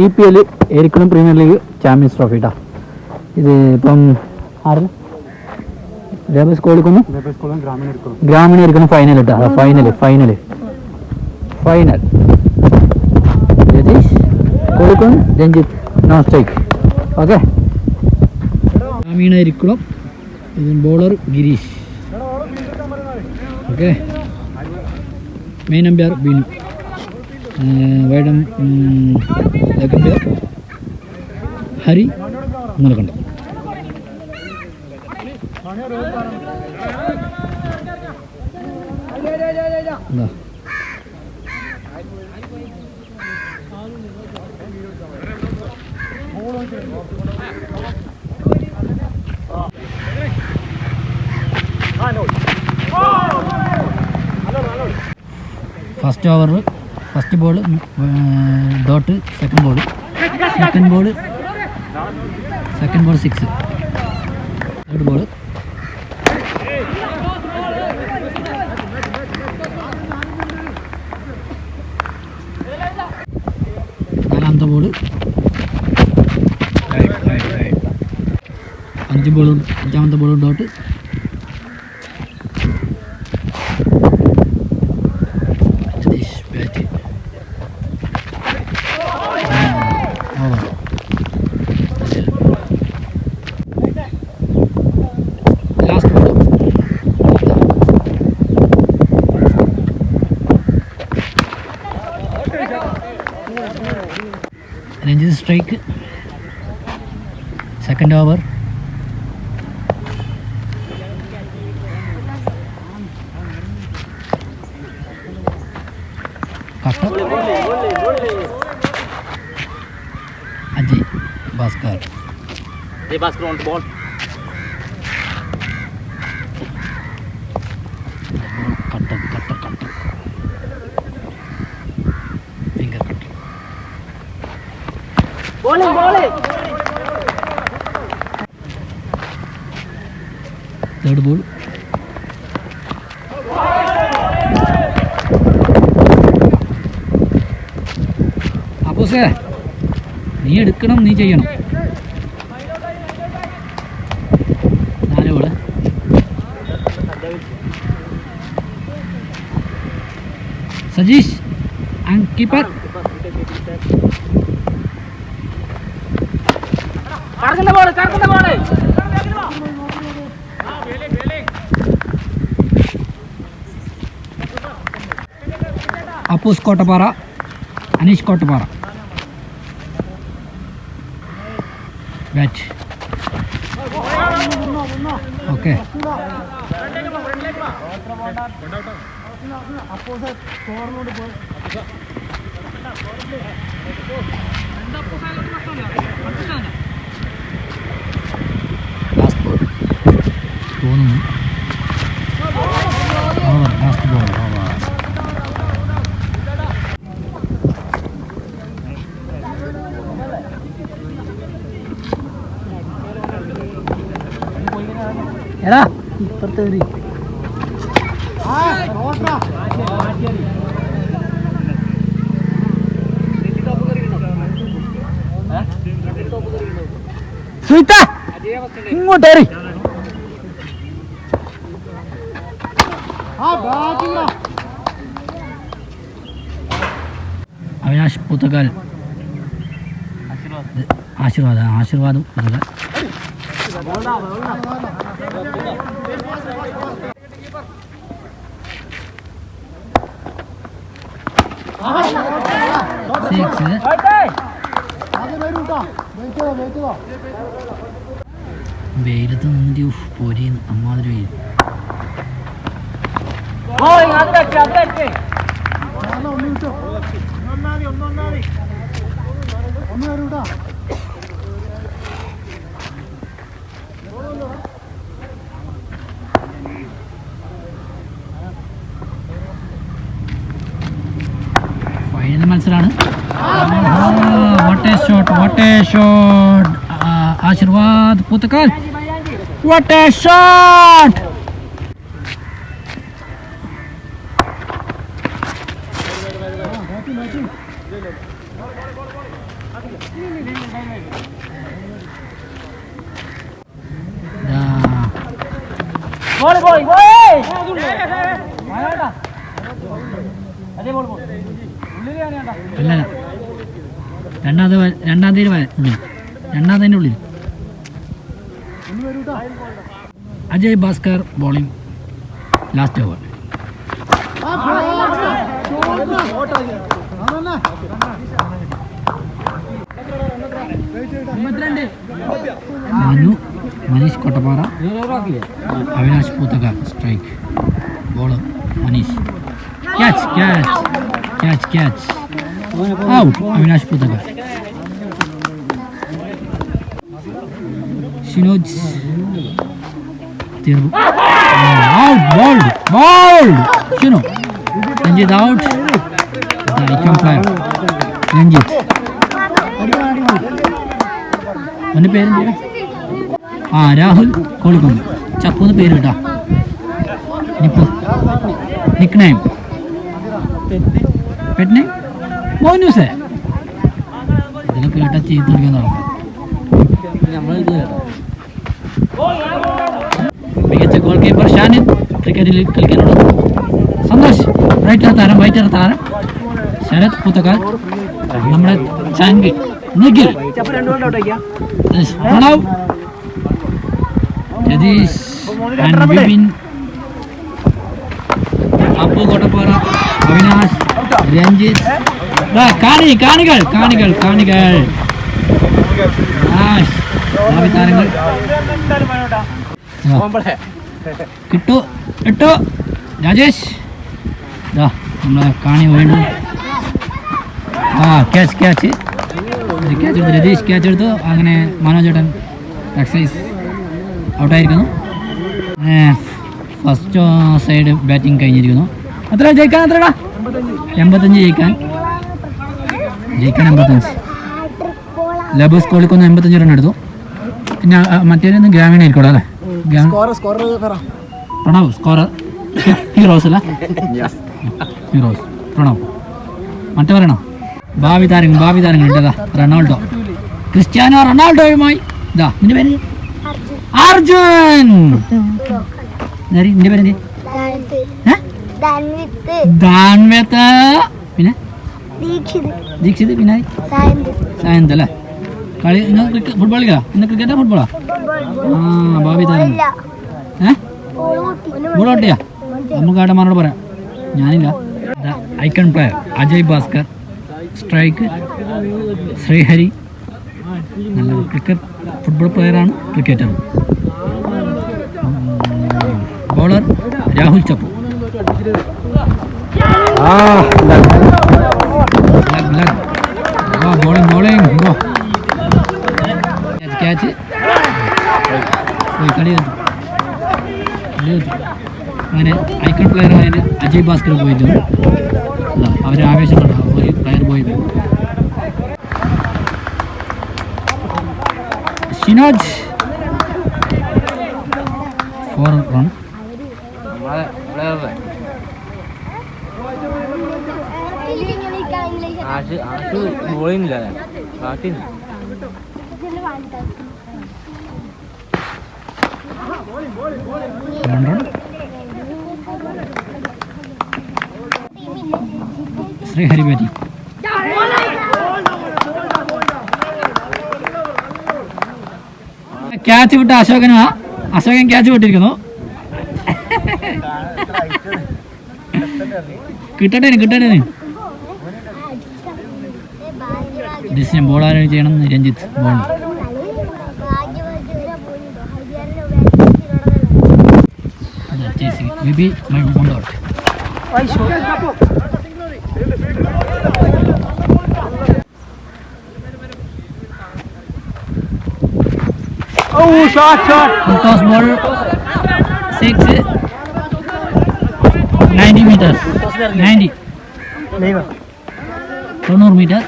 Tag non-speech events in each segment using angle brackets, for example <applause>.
E P L Erikkulam premier league champions trophy കേട്ടോ ഇത് ഇപ്പം ആറ് ലേബേഴ്സ് കോളിക്കുന്നു ഗ്രാമീണ ഇരിക്കുന്ന ഫൈനൽ കേട്ടോ final final final Ratheesh? Kolikkunnu Ranjith? No strike okay Grameena Irikkulam bowler Gireesh. Okay main umpire Binu. Umpire Hari Moolakkandam എന്താ first over first ball dot second ball second ball second ball six third ball നാലാമത്തെ ball അഞ്ച് ബോളും അഞ്ചാമത്തെ ബോളും dot Satheesh bat over last ball Ranjith strike second over കട്ട Ajay Bhaskar ball കട്ട കട്ട കട്ട ഫിംഗർ കട്ട തേർഡ് ബോൾ അപ്പോസേ നീ എടുക്കണം നീ ചെയ്യണം. നാല് ball Sajeesh and keeper Appus Kottappara Aneesh Kottappara. Bat okay last ball തോന്നുന്നു ഓവർ ലാസ്റ്റ് ബോൾ ഓവർ എടാ ഇപ്പുറത്തെ ഒരു സുഹിത്ത ഇങ്ങോട്ടേറി അവിനാഷ് പുത്തക്കാൽ ആശീർവാദം. ആശീർവാദം പുത്തക്കാൽ സിക്സ് വെയിലത്ത് നിന്നിട്ട് ഉഫ്, പൊരിയുന്നു അമ്മാതിരി വെയിൽ final what a shot what a shot Ashirvad Puthakkal what a shot അല്ല രണ്ടാമത്തെ വ- രണ്ടാം തീയതി ഉള്ളിൽ രണ്ടാം തീയതി ഉള്ളിൽ Ajay Bhaskar bowling last over Manu Maneesh Kottappara Avinash Poothakkar strike bowler Maneesh. Catch catch catch out Avinash Poothakkar Shinoj തീർന്നു out bowled bowled Shino Ranjith out icon player Ranjith അവന്റെ പേരെന്താ ആ രാഹുൽ കോളിക്കുന്ന് ചപ്പൂന്ന് പേര് കേട്ടാ നിപ്പു. നിക് നെയിം നെയിം മോനൂസേ. ഇതിലൊക്കെ കേട്ടാ ചെയ്ത് തുടങ്ങിയെന്ന് പറഞ്ഞു മികച്ച ഗോൾ കീപ്പർ ഷാനിദ് ക്രിക്കറ്റിൽ കളിക്കാനുള്ള സന്തോഷ്. റൈറ്റർ താരം വൈറ്റർ താരം. ശരത് പുത്തക്കാൽ നമ്മുടെ ചാങ്കി നിഖിൽ. പ്രണവ് ജതീഷ് ആൻഡ് വിപിൻ. അപ്പു കോട്ടപ്പാറ അവിനാശ് രഞ്ജിത്ത്. കാണി കാണികൾ കാണികൾ കാണികൾ. താരങ്ങൾ. കിട്ടു കിട്ടു. രാജേഷ്. ദാ നമ്മളെ കാണി വീണ്ടും. ആ ക്യാച്ച് ക്യാച്ച് ക്യാച്ച് എടുത്തു രതീഷ് ക്യാച്ച് എടുത്തു. അങ്ങനെ മനോജേട്ടൻ എക്സൈസ് ഔട്ടായിരിക്കുന്നു ഫസ്റ്റ് സൈഡ് ബാറ്റിംഗ് കഴിഞ്ഞിരിക്കുന്നു. അത്ര ജയിക്കാൻ എത്രടാ എൺപത്തഞ്ച് ജയിക്കാൻ? ജയിക്കാൻ എൺപത്തഞ്ച്. ലബോസ് കോളിക്കൊന്ന് എൺപത്തഞ്ച് റൺ എടുത്തു. പിന്നെ മറ്റേ ഗ്രാമീണ ആയിരിക്കും അല്ലേ? പ്രണവ് സ്കോറർ ഹീറോസ് അല്ല? ഹീറോസ് പ്രണവ്. മറ്റേ പറയണോ? ഭാവി താരങ്ങൾ ഭാവി താരങ്ങൾ ഉണ്ടതാ റൊണാൾഡോ. ക്രിസ്ത്യാനോ റൊണാൾഡോയുമായി. ഇതാ നിന്റെ പേര്? അർജുൻ. നിന്റെ പേര് ഏ? ധൻവിത്ത് പിന്നെ? ദീക്ഷിത്. പിന്നെ? സായന്ത്. അല്ലേ? കളി ഇന്ന് ക്രിക്കറ്റ് ഫുട്ബോൾ കളിക്കാ ഇന്ന് ക്രിക്കറ്റാ ഫുട്ബോളാ ആ? ഭാവി താരം. ഏ? ബോളോട്ടിയാ? നമുക്ക് ആട്ടന്മാരോട് പറയാം. ഞാനില്ല. Icon player Ajay Bhaskar. Strike Srihari. നല്ല ക്രിക്കറ്റ് ഫുട്ബോൾ പ്ലെയറാണ് cricketer bowler Rahul Chappu. Bowling bowling catch പോയി കളി വെച്ചു കളി വെച്ചു അങ്ങനെ ഐക്കൺ പ്ലെയർ ആയത് അജയ് ഭാസ്കർ പോയിട്ട് അവർ ആവേശം കണ്ടു ഒരു പ്ലെയർ പോയി ഷിനോജ് ഫോർ റൺ ബോളിങ്ങില്ല നാട്ടിൽ വൺ റൺ ശ്രീഹരി ബാറ്റി ക്യാച്ച് വിട്ട അശോകന അശോകൻ ക്യാച്ച് വിട്ടിരിക്കുന്നു. <laughs> കിട്ടട്ടെ കിട്ടട്ടെ ഡിസിഷൻ ബോൾ ആരും ചെയ്യണം എന്ന് രഞ്ജിത്ത് ബോൾ ചേച്ചി ബിബി കൊണ്ടോട്ടെ Oh, shot, shot. Toss ball six ninety metre ninety തൊണ്ണൂറ് മീറ്റർ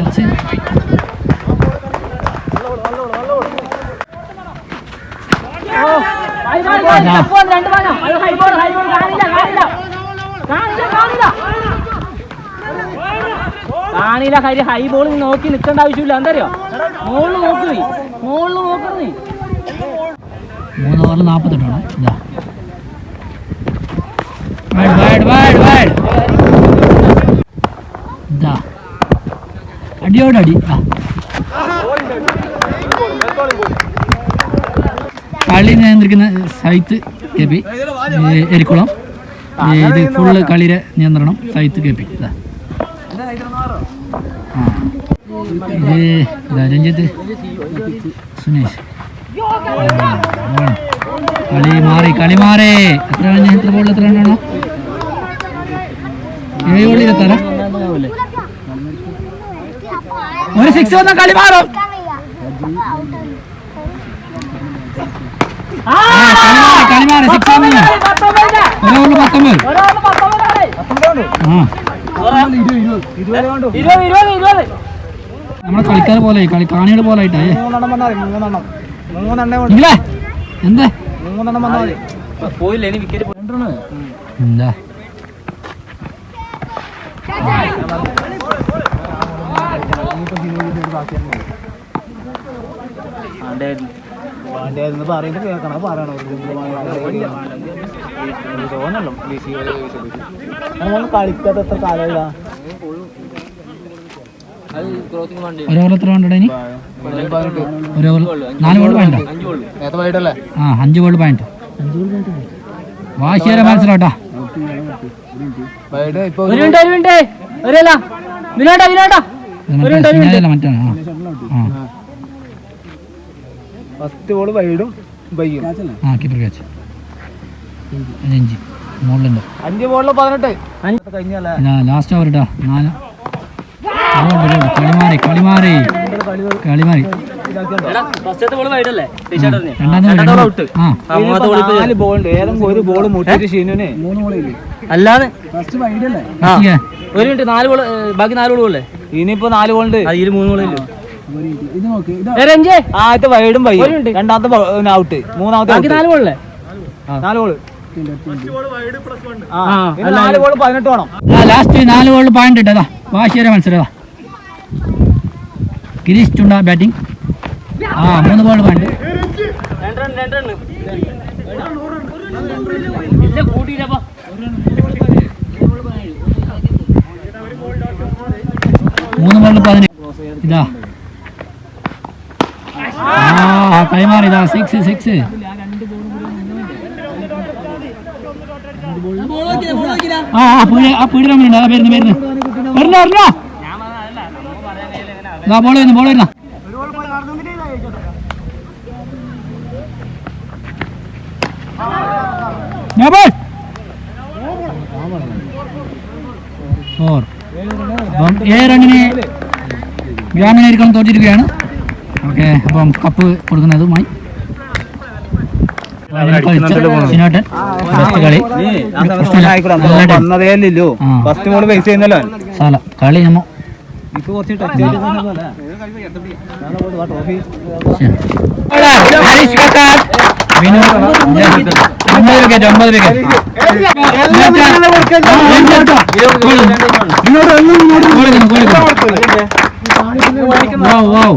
Touch കാണില്ല കാര്യം ഹൈ ബോൾ നോക്കി നിൽക്കേണ്ട ആവശ്യമില്ല. എന്തറിയോ? മോളിൽ നോക്കുന്നു മോളിൽ നോക്കുന്നു മൂന്ന് ഓവർ നാൽപ്പത്തെട്ടാണ് ഇതാ വൈഡ് വൈഡ് വൈഡ് വൈഡ് ഇതാ അടിയോടടി. ആ. കളി നിയന്ത്രിക്കുന്ന സൈത്ത് കെ പി. എരിക്കുളം. ഇത് ഫുള്ള് കളിയുടെ നിയന്ത്രണം സൈത്ത് കെ പി. രഞ്ജിത്ത്. സുനേഷ്. കളി മാറി കളി മാറി. എത്ര എത്ര ബോളിൽ എത്ര റണ്ണാണോ ഏഴ് ബോളിൽ എത്താറ ഒരു സിക്സ് വന്ന കളി മാറും. കളി സിക്സ് പത്തൊമ്പത് നമ്മളെ കളിക്കാർ പോലെ കളി കാണികൾ പോലെ ആയിട്ടേ ഇല്ലേ? എന്താ? മൂന്നെണ്ണം വന്നാൽ മതി. പോയില്ല ഇനി വിക്കറ്റ് എന്താ? വേണ്ടിയായിരുന്നു പറയുന്നത് കേൾക്കണം പറയണം. തോന്നല്ലോ. നമ്മൾ കളിക്കാത്ത എത്ര കാലമില്ല അഞ്ച് പോയിന്റ് വാശിയേറെ മത്സരം കേട്ടാ വിനോട്ടാ വിനോട്ടാ ഫസ്റ്റ് ബോൾ വൈഡും ബൈയും ആ കീപ്പർ ക്യാച്ച് അഞ്ച് മുകളിലുണ്ട്. അഞ്ച് ബോളിൽ പതിനെട്ട്. കഴിഞ്ഞല്ലേ? ലാസ്റ്റ് ഓവർ ഇട്ടാ നാല്. ഒരു ബോൾ മുട്ടിട്ട് ഷീനുവിന്. അല്ലാതെ. ഫസ്റ്റ് വൈഡ് അല്ലേ ഒരു മിനിറ്റ് നാല് ബോൾ ബാക്കി നാല് ബോൾ അല്ലേ? ഇനിയിപ്പോ നാല് ഗോളുണ്ട് അതിൽ മൂന്ന് ഇത് നോക്ക് ആദ്യത്തെ വൈഡും വൈ. രണ്ടാമത്തെ ഔട്ട് മൂന്നാമത്തെ. നാല് ബോൾ നാല് ആ നാല് ബോൾ പതിനെട്ട് വേണം. ലാസ്റ്റ് നാല് ബോൾ പോയിന്റ് ഇട്ടതാ. വാശിയുടെ മത്സരം ഇതാ ഗിരീഷ് ചുണ്ട ബാറ്റിംഗ് ആ മൂന്ന് ബോൾ പോയിന്റ് ഇല്ല കൂട്ടിയില്ലപ്പാ മൂന്ന് ബോളിൽ പതിനേഴ്. ഇതാ. ആ സിക്സ് സിക്സ് ആ ആ ആ പീടി റമ്മിലുണ്ട് അതാ വരുന്നു വരുന്നു വരുന്നു വരുന്നു? ഇതാ ബോൾ വരുന്നു ബോൾ വരുന്ന. ഫോർ അപ്പം ഏഴ് റണ്ണിന് ഗ്രാമീണരിക്കണം തോറ്റിരിക്കുകയാണ് ഓക്കെ അപ്പം കപ്പ് കൊടുക്കുന്നതുമായി കളി നല്ലതായിട്ട്. വന്നതേല്ലോ ആ. ഫസ്റ്റ് ബോൾ ബേസ് ചെയ്യുന്നല്ലോ സാല കളി നമ്മ ഹരീഷ് ഒമ്പത് വിക്കറ്റ് ഒമ്പത് വിക്കറ്റ് Wow,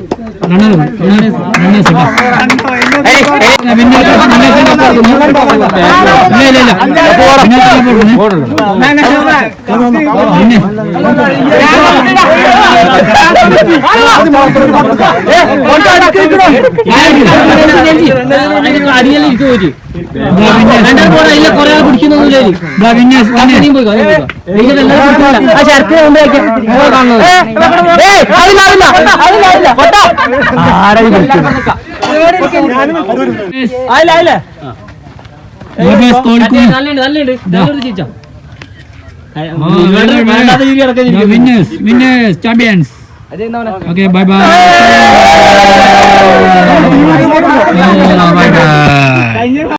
ഇല്ല ഇല്ല ഇല്ല ഇരിക്കും പോയിട്ട് രണ്ടാം ബോൾ അതിലെ കുറെ champions okay bye bye bye bye